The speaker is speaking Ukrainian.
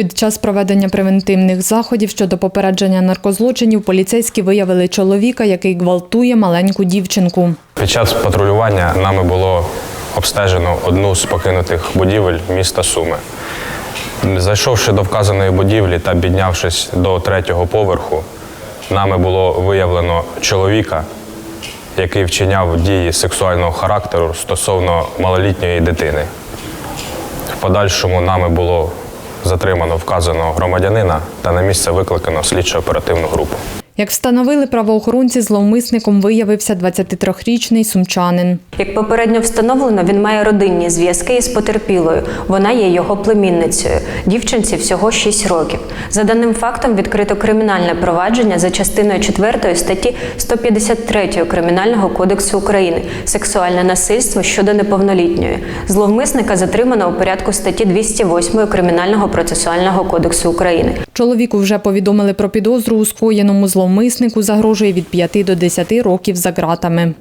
Під час проведення превентивних заходів щодо попередження наркозлочинів поліцейські виявили чоловіка, який гвалтує маленьку дівчинку. Під час патрулювання нами було обстежено одну з покинутих будівель міста Суми. Зайшовши до вказаної будівлі та піднявшись до третього поверху, нами було виявлено чоловіка, який вчиняв дії сексуального характеру стосовно малолітньої дитини. В подальшому нами було затримано вказаного громадянина та на місце викликано слідчо-оперативну групу. Як встановили правоохоронці, зловмисником виявився 23-річний сумчанин. Як попередньо встановлено, він має родинні зв'язки із потерпілою. Вона є його племінницею. Дівчинці всього 6 років. За даним фактом відкрито кримінальне провадження за частиною 4 статті 153 Кримінального кодексу України сексуальне насильство щодо неповнолітньої. Зловмисника затримано у порядку статті 208 Кримінального процесуального кодексу України. Чоловіку вже повідомили про підозру у скоєному зловмиснику загрожує від 5 до 10 років за ґратами.